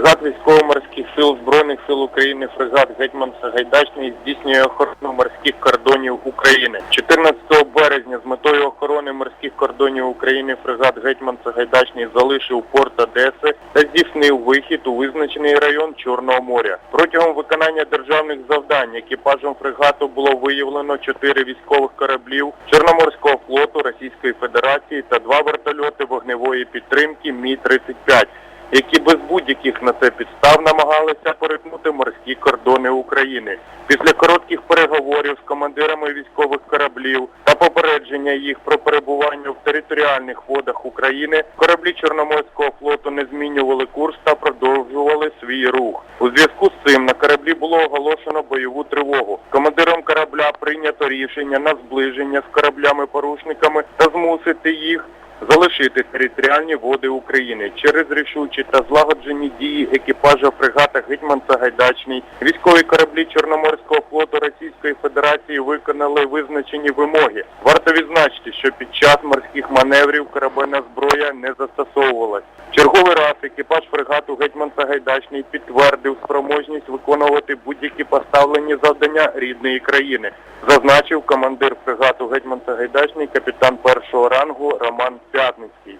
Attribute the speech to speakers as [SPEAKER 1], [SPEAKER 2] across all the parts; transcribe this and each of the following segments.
[SPEAKER 1] Фрегат військово-морських сил Збройних сил України, фрегат Гетьман Сагайдачний здійснює охорону морських кордонів України. 14 березня з метою охорони морських кордонів України фрегат Гетьман Сагайдачний залишив порт Одеси та здійснив вихід у визначений район Чорного моря. Протягом виконання державних завдань екіпажем фрегату було виявлено 4 військових кораблів Чорноморського флоту Російської Федерації та два вертольоти вогневої підтримки Мі-35 які без будь-яких на це підстав намагалися перетнути морські кордони України. Після коротких переговорів з командирами військових кораблів та попередження їх про перебування в територіальних водах України, кораблі Чорноморського флоту не змінювали курс та продовжували свій рух. У зв'язку з цим на кораблі було оголошено бойову тривогу. Командиром корабля прийнято рішення на зближення з кораблями-порушниками та змусити їх залишити територіальні води України через рішучі та злагоджені дії екіпажа фрегата Гетьман Сагайдачний. Військові кораблі Чорноморського флоту Російської Федерації виконали визначені вимоги. Варто відзначити, що під час морських маневрів корабельна зброя не застосовувалась. Черговий раз екіпаж фрегату Гетьман Сагайдачний підтвердив спроможність виконувати будь-які поставлені завдання рідної країни, зазначив командир фрегату Гетьман Сагайдачний, капітан першого рангу Роман П'ятницький.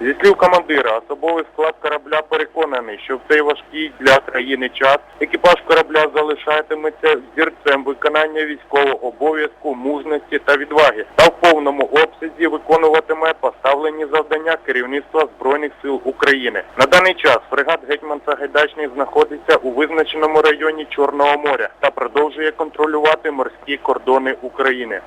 [SPEAKER 1] Зі слів командира, особовий склад корабля переконаний, що в цей важкий для країни час екіпаж корабля залишатиметься зірцем виконання військового обов'язку, мужності та відваги та в повному обсязі виконуватиме поставлені завдання керівництва Збройних сил України. На даний час фрегат Гетьман Сагайдачний знаходиться у визначеному районі Чорного моря та продовжує контролювати морські кордони України.